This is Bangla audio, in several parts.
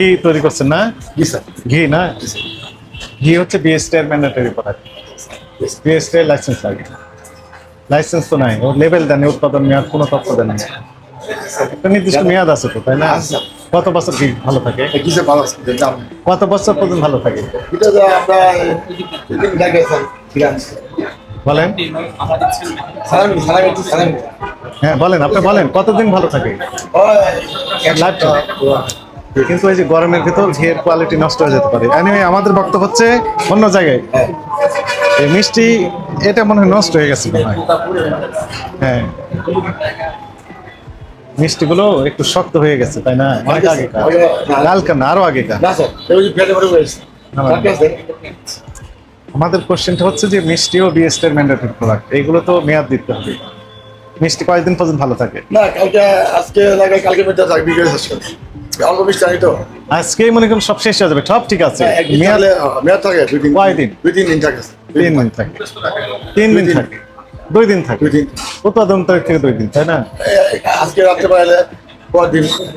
ঘি তৈরি করছেন না? জি স্যার। ঘি না? ঘি হচ্ছে বিএসটি এর ম্যান্ডেটরি প্রোডাক্ট বিএসটি এর লাইসেন্স লাগে। লাইসেন্স তো নাই। ওর লেভেল দেন উৎপাদন মেয়াদ কোনো তথ্য দেন না একটা নির্দিষ্ট মেয়াদ আছে তো তাই না? কত বছর ঘি ভালো থাকে? কত বছর পর্যন্ত ভালো থাকে? বলেন। হ্যাঁ বলেন আপনি বলেন কতদিন ভালো থাকে। কিন্তু এই যে গরমের ভিতর ঘিয়ের কোয়ালিটি নষ্ট হয়ে যেতে পারে। এনিওয়ে আমাদের বক্তব্য হচ্ছে অন্য জায়গায়। এই মিষ্টি এটা মনে হয় নষ্ট হয়ে গেছে হয়। মিষ্টিগুলো একটু শক্ত হয়ে গেছে তাই না? অনেক আগেকার। লালকা না আরও আগেকার। না স্যার ওই যে পেটে ভরে রয়েছে না, না। ঠিক আছে আমাদের কোশ্চেনটা হচ্ছে যে মিষ্টি ও বিএসটি এর ম্যান্ডেটরি প্রোডাক্ট এইগুলো তো মেয়াদ দিতে হবে। মিষ্টি কয়েকদিন পর্যন্ত ভালো থাকে? না কালকে আজকে লাগে কালকে মেয়েটা থাকবে অল্প তো? আজকেই মনে করুন সব শেষ হয়ে যাবে সব ঠিক আছে। মেয়াদ মেয়াদ থাকে দুই দিন কয়দিন? দুই তিন দিন থাকে তিন দিন থাকে। তিন দিন। থাকে। দুই দিন থাকে। দুই দিন উৎপাদন তারিখ থেকে দুই দিন তাই না? আজকে রাত্রে পাইলে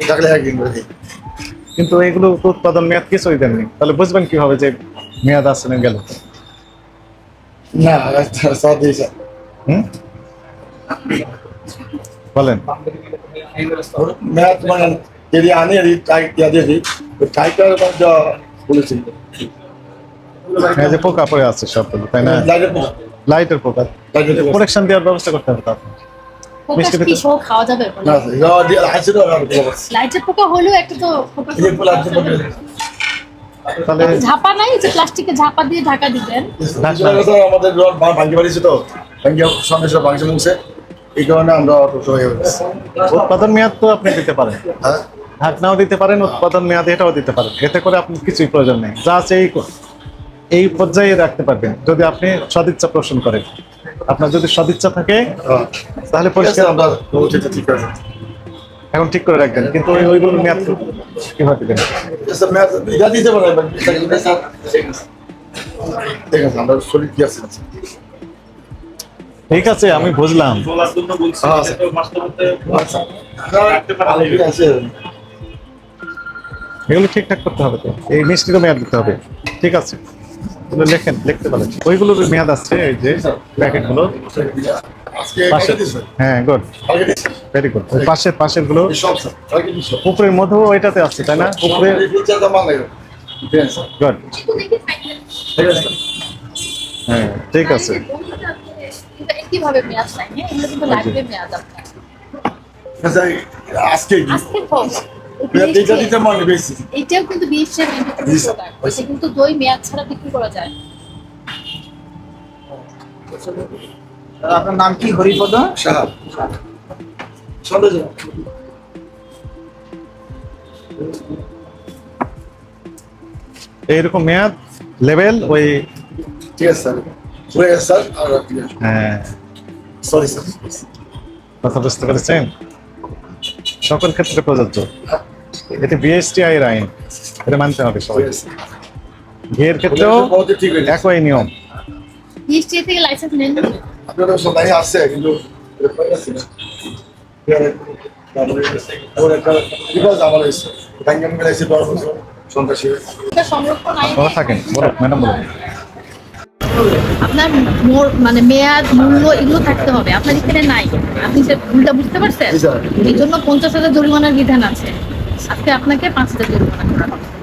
থাকলে একদিন দিন। কিন্তু এগুলো তো উৎপাদন মেয়াদ কিছুই দেননি। তাহলে বুঝবেন কীভাবে যে মেয়াদ আসছে না গেল। না স্যার। হুম? বলেন। মেয়াদ মানে যদি আনি এদি টাইট দিয়া দিয়ে দিই টাইটার যা বলেছি। এই যে পোকা পড়ে আছে সবগুলো তাই না? লাইটের পোকা। প্রোটেকশন দেওয়ার ব্যবস্থা করতে হবে তো আপনার। মিষ্টি পোকা কি ভিতর- খাওয়া যাবে না দিয়ে আছে তো আর কি বলব লাইটের পোকা হলেও একটা তো পোকা এই যে ফুল আছে বলে তাহলে ঝাপা নাই যে প্লাস্টিকে ঝাপা দিয়ে ঢাকা দিবেন? আমাদের বাড়িছে তো ভাঙ্গি সঙ্গে সঙ্গে ভাঙছে মুছে এই কারণে আমরা অটো হয়ে উৎপাদন মেয়াদ তো আপনি দিতে পারেন। হ্যাঁ। ঢাকনাও দিতে পারেন উৎপাদন মেয়াদে এটাও দিতে পারেন। এতে করে আপনি কিছুই প্রয়োজন নেই। যা আছে এই এই পর্যায়ে রাখতে পারবেন। যদি আপনি সদিচ্ছা পোষণ করেন। আপনার যদি সদিচ্ছা থাকে তাহলে পরিষ্কার আমরা উচিত ঠিক আছে। এখন ঠিক করে রাখবেন কিন্তু ওই ওইগুলোর মেয়াদ কীভাবে দেবেন? ঠিক আছে আমি বুঝলাম। এগুলো ঠিকঠাক করতে হবে তো। এই মিষ্টিরও মেয়াদ দিতে হবে। ঠিক আছে। এগুলো লেখেন লিখতে পারেন। ওইগুলোর মেয়াদ আছে এই যে প্যাকেটগুলো। হ্যাঁ গুড। ভেরি গুড ওই পাশেরগুলো মধ্যেও ওইটাতে আছে তাই না? গুড হ্যাঁ ঠিক আছে। কীভাবে মেয়াদ নাই হ্যাঁ? এগুলো কিন্তু লাগবে মেয়াদ আপনার। আচ্ছা আজকে আজকে হোক দিতে দিতে মানে বেশি। এটাও কিন্তু বিএসএম জি, প্রোডাক্ট এটা কিন্তু দই মেয়াদ ছাড়া বিক্রি করা যায়। আপনার নাম কি? হরিপদ? এইরকম মেয়াদ লেভেল ওই ঠিক আছে স্যার। হয়ে গেছে স্যার আর হ্যাঁ। Sorry sir. কথা বুঝতে পেরেছেন? সকল ক্ষেত্রে প্রযোজ্য। এটি বিএসটিআই এর আইন। এটা মানতে হবে সবাই ঘিয়ের ক্ষেত্রেও ঠিক একই নিয়ম। বিএসটি থেকে লাইসেন্স নেন। আপনাদের সবাই আসছে কিন্তু থাকেন বলো ম্যাডাম বলো আপনার মোর মানে মেয়াদ মূল্য এগুলো থাকতে হবে। আপনার এখানে নাই। আপনি সে ভুলটা বুঝতে পারছেন? এই জন্য পঞ্চাশ হাজার জরিমানার বিধান আছে। আজকে আপনাকে পাঁচ হাজার জরিমানা করা হবে।